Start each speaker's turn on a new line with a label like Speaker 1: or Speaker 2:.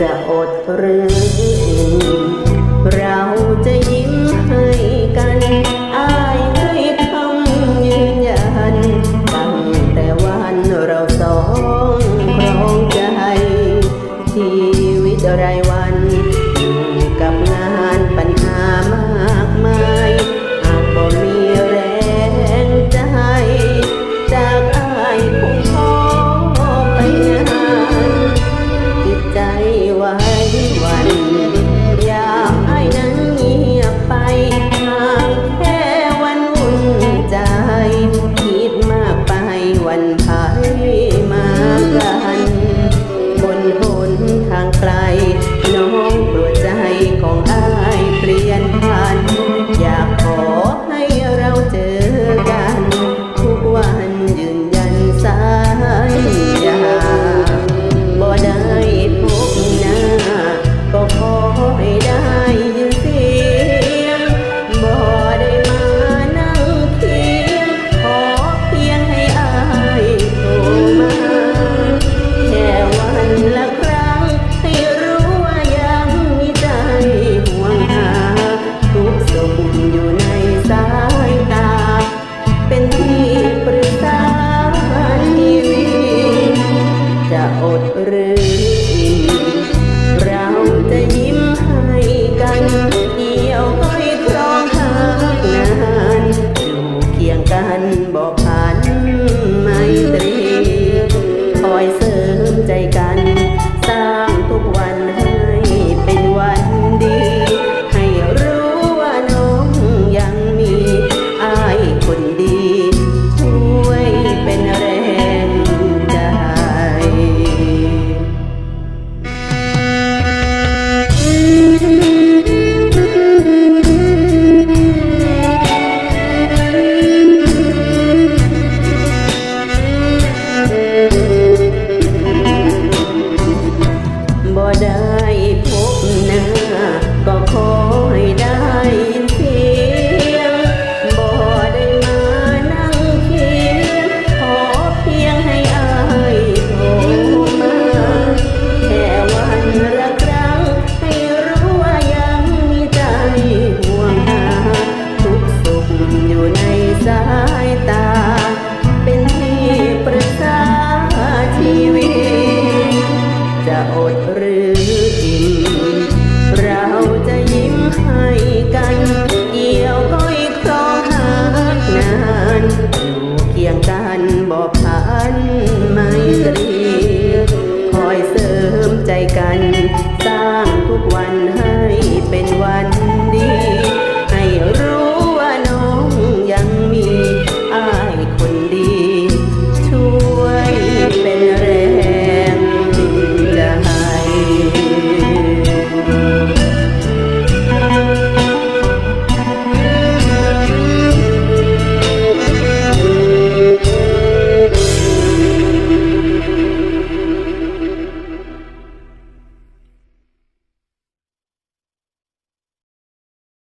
Speaker 1: จะอดหรือเราจะยิ้มให้กันอายให้คำยืนยันตั้งแต่วันเราสองครองใจชีวิตรายวัน